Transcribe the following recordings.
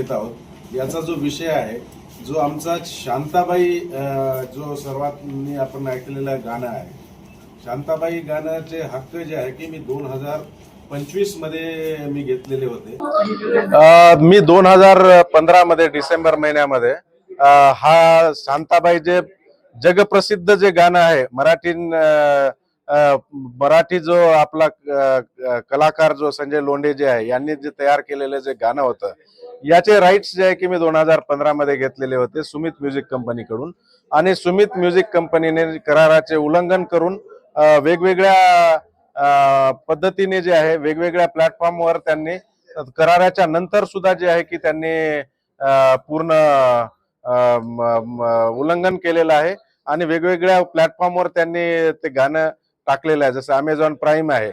घेत आहोत. याचा जो विषय आहे जो आमचा शांताबाई जो सर्वात आपण ऐकलेलं गाणं आहे. शांताबाई गाण्याचे हक्क जे आहे की मी दोन हजार पंचवीसमध्ये मी घेतलेले होते. मी दोन हजार पंधरा मध्ये डिसेंबर महिन्यामध्ये हा शांताबाई जे जगप्रसिद्ध जे गाणं आहे मराठी मराठी जो आपला कलाकार जो संजय लोंढे जे आहे यांनी जे तयार केलेलं जे गाणं होतं याचे राईट्स जे आहे की मी दोन हजार पंधरा मध्ये घेतलेले होते सुमित म्युझिक कंपनीकडून आणि सुमित म्युझिक कंपनीने कराराचे उल्लंघन करून वेगवेगळ्या पद्धतीने जे आहे वेगवेगळ्या प्लॅटफॉर्मवर त्यांनी कराराच्या नंतर सुद्धा जे आहे की त्यांनी पूर्ण उल्लंघन केलेलं आहे. आणि वेगवेगळ्या प्लॅटफॉर्मवर त्यांनी ते गाणं टाकलेलं आहे. जसं अमेझॉन प्राईम आहे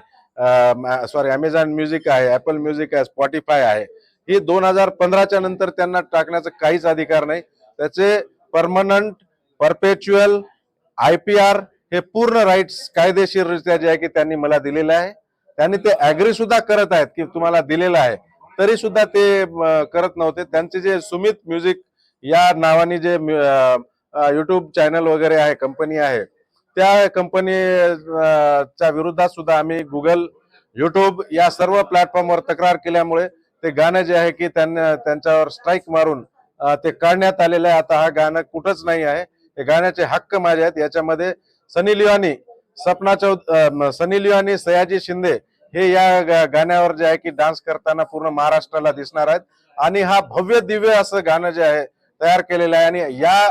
सॉरी अमेझॉन म्युझिक आहे ऍपल म्युझिक आहे स्पॉटीफाय आहे. ही दोन हजार पंधराच्या नंतर त्यांना टाकण्याचा काहीच अधिकार नाही. त्याचे permanent perpetual I P R हे पूर्ण राईट्स कायदेशीररित्या जे आहे की त्यांनी मला दिलेलं आहे. त्यांनी ते अग्री सुद्धा करत आहेत की तुम्हाला दिलेलं आहे. तरी सुद्धा ते करत नव्हते. त्यांचे जे सुमित म्युझिक या नावाने जे युट्यूब चॅनल वगैरे आहे कंपनी आहे त्या कंपनी च्या विरोधात सुद्धा आम्ही गुगल युट्यूब या सर्व प्लॅटफॉर्मवर तक्रार केल्यामुळे ते गाणं जे आहे की त्यांना त्यांच्यावर स्ट्राईक मारून ते काढण्यात आलेलं आहे. आता हा गाणं कुठंच नाही आहे. हे गाण्याचे हक्क माझे आहेत. याच्यामध्ये सनी लिवानी सपना चौध सनी लिओनी सयाजी शिंदे हे या गाण्यावर जे आहे की डान्स करताना पूर्ण महाराष्ट्राला दिसणार आहेत. आणि हा भव्य दिव्य असं गाणं जे आहे तयार केलेलं आहे. आणि या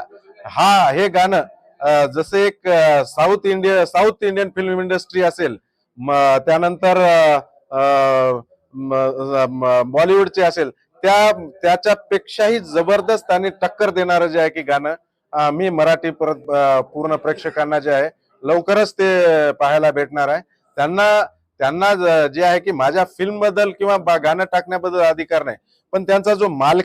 हा हे गाणं जसे एक south India south Indian film industry असेल त्यानंतर बॉलिवूडचे असेल त्या त्याच्यापेक्षाही जबरदस्त आणि टक्कर देणारं जे आहे की गाणं मी मराठी परत पूर्ण प्रेक्षकांना जे आहे लवकरच ते पाहायला भेटणार आहे. त्यांना त्यांना जे आहे की माझ्या फिल्मबद्दल किंवा गाणं टाकण्याबद्दल अधिकार नाही पण त्यांचा जो माल